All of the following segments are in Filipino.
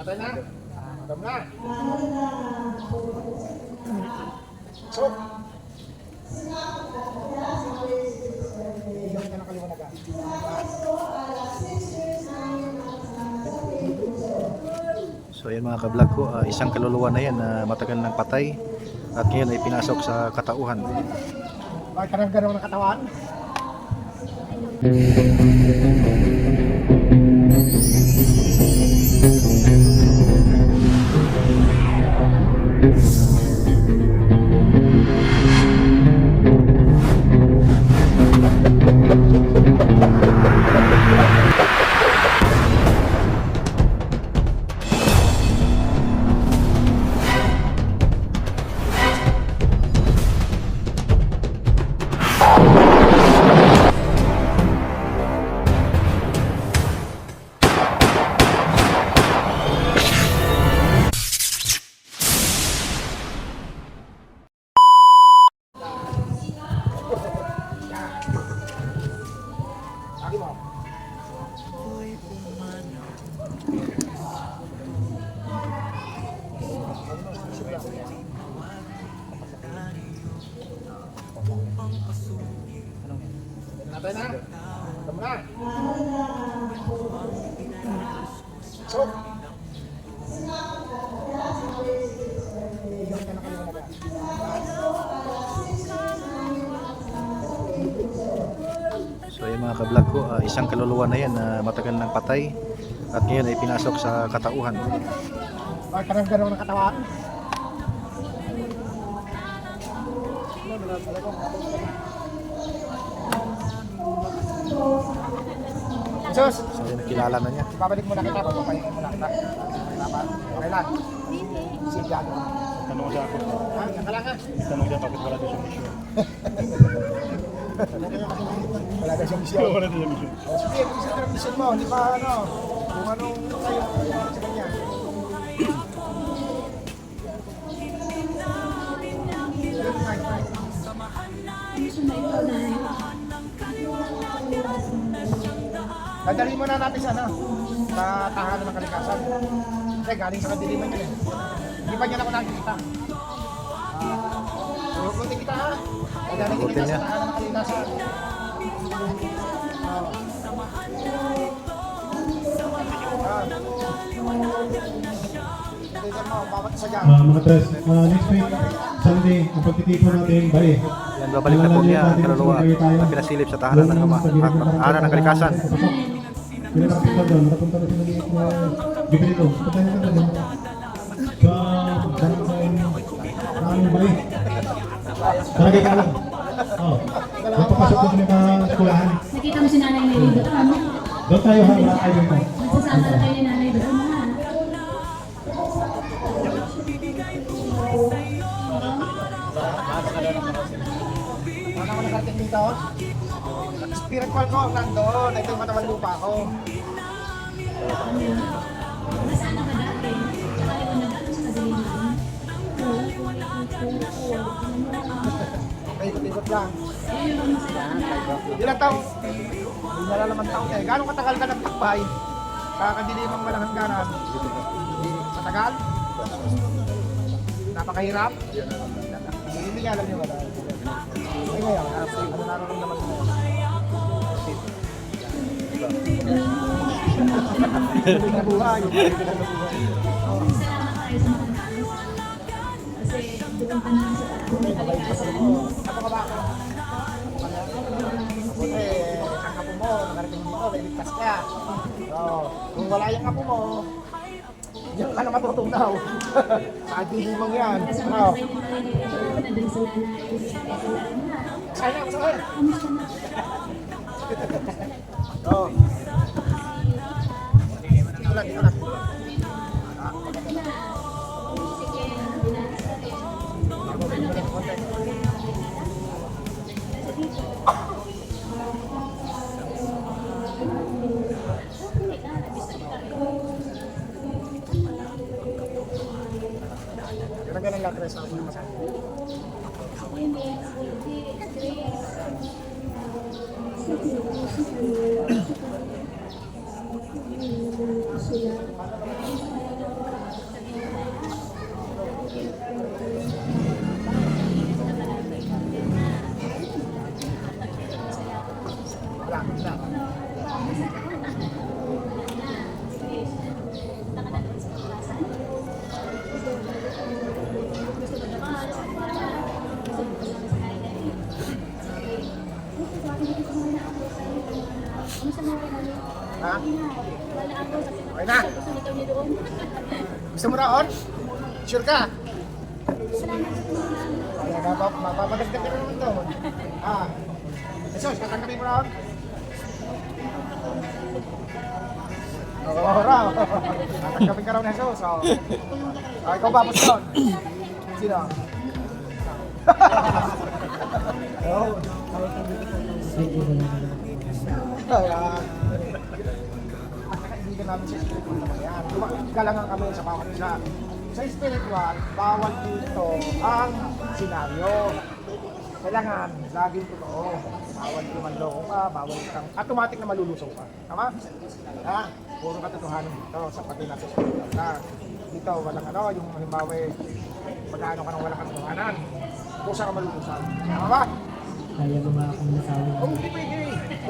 Natay na. Adam na. Sok. Bigyan ka kaliwanagan. So ayun mga kablog ko, ah, isang kaluluwa na yan na matagal nang patay at ngayon ay pinasok sa katauhan. Bakit ka nang gano'n ng katawan? Natay na. Adam na. Kaliwanagan. So ayun mga kablog ko, ah, isang kaluluwa na yan na matagal nang patay at ngayon ay pinasok sa katauhan. Nang gano'n ng katawan? Jesus, So ayun, nakilala na niya. babalik mo na kita, papapahingan mo na kita. Okay lang. Sigado. Tanong siya ako. Tanong siya bakit wala doon siyang mission. Wala ka siyang misyon. Wala doon siyang. O, Sige, kung isa ka ng mission mo, hindi pa ano, Dadalhin muna natin sa ano, sa tahanan ng kalikasan. Kasi galing sa kadiliman yun eh. Hindi pa niya na ako nakikita. Ah, Pupunti kita ha. Pupunti kita niya. sa tahanan ng kalikasan. Dyan. Ah, mga tres, ah, next week, Sunday, ang pagtitipon natin, bali. Yan, babalik na po niya ang kaluluwa na pinasilip sa tahanan ng ama, at tahanan ng kalikasan. Pinakapunta doon, nakapunta na sila dito na bibili ko. Punta nyo na doon. Sa barangay namin bali. Barangay ka lang. Oo. Doon papasok ko sa mga eskulahan. Nakita mo si Nanay Mary doon, ano? Doon tayo ha, wala tayo dito. Magsasama na kayo ni Nanay doon, ha? Paano ako nakarating dito? Spiritual ko ang nandun. Ito yung matawan lupa ko. Nasaan ka dati? Tsaka ikaw na dati sa kadiliman. Kaya ikot-ikot lang. Ilang taong? Hindi nalalaman taong eh. Gano'ng katagal ka nagtakbay? Sa kadilimang malahangganan? Matagal? Napakahirap? Hindi nga alam niyo wala. Ay ngayon, ano nararamdaman mo? Tuloy na buhay. Salamat tayo sa mga tao. Kasi ka na sa kalikasan. Ka ba? Mabuti, ang apo mo, nakarating dito, may ligtas ka. Oh, kung wala yung apo mo, diyan ka na matutunaw. Sa dilimang yan. Kasi. Salamat. Ay. Oh. Dito lang, dito lang. Chris. Ako yung masahe. Sila. 私はそれを。Ha? Okay na. Gusto mo raon? Sure ka? Salamat. Mapapadagdag ka na naman to. Ah. Jesus, katanggapin mo raon? Oo, oh, raw. Katanggapin ka raw ni Jesus. Oh. Ah, ikaw ba, Pastor? Sino? Oh. Ayan. Kaibigan namin sa spiritual naman yan. Galangan kami sa bawat isa. Sa spiritual, bawal dito ang senaryo. Kailangan, laging totoo. Bawal kumanloko ka, bawal kang automatic na malulusong ka. Tama? Ha? Puro katotohanan dito sa pati natin sa spiritual na. Dito, walang ano, yung halimbawa, magkano ka ng walang katotohanan. Kusa ka malulusan. Tama ba? Kaya ba ba akong nasabi? Oh, hindi pwede. Maraming salamat. Ah,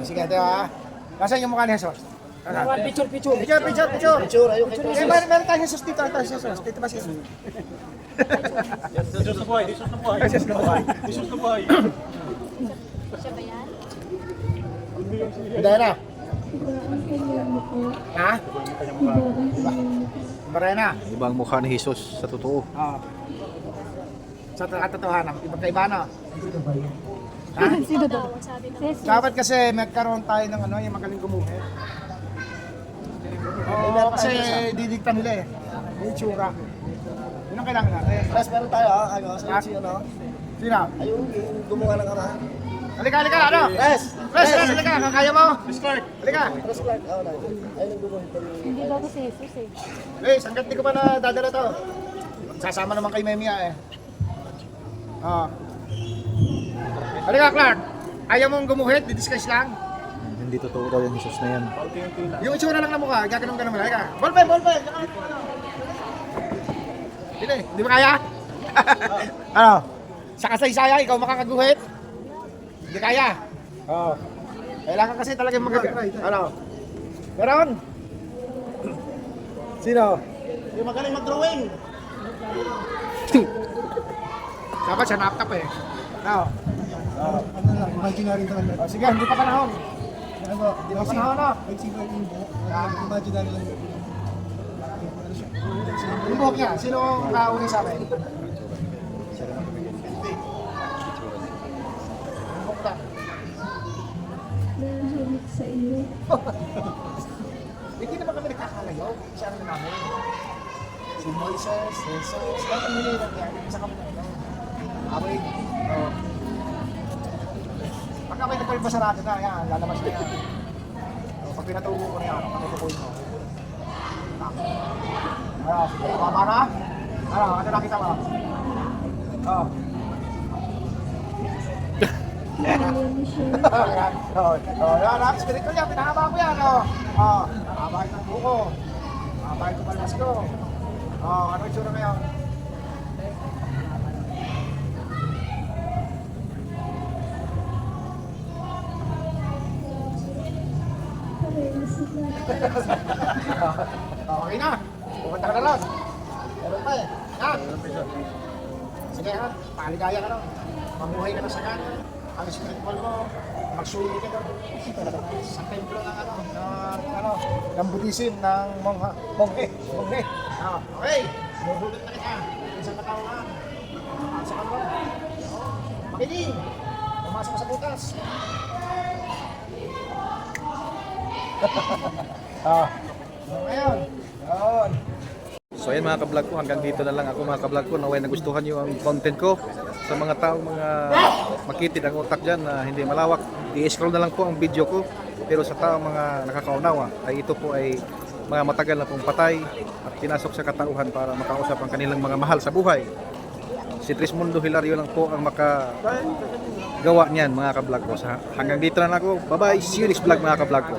Sige, ito ha. Nasaan yung mukha ni Jesus? Nasaan? Picture, picture. Picture, picture, picture. Picture, ayun. Eh, meron, meron tayong Jesus dito. Ito, Jesus. Dito ba si Jesus? Jesus na buhay, Jesus na buhay. Jesus na buhay. Jesus na buhay. Siya ba yan? Hindi na. Ha? Barena. Ibang mukha ni Jesus sa totoo. Oo. Sa katotohanan, ibang kaiba na. Ha? Sino daw? Dapat kasi magkaroon tayo ng ano, yung magaling gumuhi. Oo, kasi didikta nila eh. Yung itsura. Yun ang kailangan natin. Mas meron tayo ah, ano, sa Ha? si ano, Sino? ayun, yung gumawa ng arahan. Halika, halika, ano? Yes! Pres, pres, halika, kaya mo? Discard. Halika. Chris Clark, oh, na, ayun yung gumawa ito. Hindi daw si Jesus eh. Please, hanggat di ko pa na dadala to. Sasama naman kay Memia eh. Oo. Halika, Clark. Ayaw mong gumuhit, didiscuss lang. Hindi totoo daw yung Jesus na yan. Yung itsura lang na mukha, gaganon ka naman. Halika. Ballpen, ballpen! Hindi, hindi ba kaya? ano? Sa kasaysaya, ikaw makakaguhit? Hindi kaya? Oo. Kailangan kasi talaga mag- Ano? Meron? Sino? Yung magaling mag-drawing. Dapat siya naptap eh. Ano? Ano lang, imaginary lang. Oh, sige, hindi pa panahon. Ano? Hindi pa panahon na. Sige, yung buhok. Imaginary lang. Yung buhok niya, sino ang kauni sa akin? Sa iyo. Hindi naman kami nagkakalayo. Siya ang namin. Si Moises, Jesus, lahat ang nililang yan. Isa kami na ito. Away. Oh. Pagka may nagpalibasa natin na, yan, lalabas na yan. Oh, pag pinatubo ko na yan, patutukoy mo. Ano, sige, tama na? Ano, ano nakita mo? Oh. Oh, oh, ah, spirit ko yan, pinahaba oh. Oh, nakabahit ng buko. Nakabahit ko palmas ko. Oh, ano yung tsura ngayon? Oh, okay na. Pupunta ka na eh. Ha? Sige ha, paligaya ka ron. Mamuhay ka na sa gana. Ang spiritual mo, magsuwi ka doon. Sa templo ng ano, ng ano, ng Buddhism, ng mongha, monghe, monghe. Ah, okay. Bubulot na kita. Isang katao ka. Sa kanwa. Makinig. Pumasok sa butas. ah. Ngayon. So ayun mga kablog ko, hanggang dito na lang ako mga kablog ko. Naway nagustuhan nyo ang content ko sa mga taong mga makitid ang utak dyan na hindi malawak. I-scroll na lang po ang video ko. Pero sa taong mga nakakaunawa ay ito po ay mga matagal na pong patay at pinasok sa katauhan para makausap ang kanilang mga mahal sa buhay. Si Trismundo Hilario lang po ang makagawa niyan mga kablog ko. Hanggang dito na lang ako. Bye bye. See you next vlog mga kablog ko.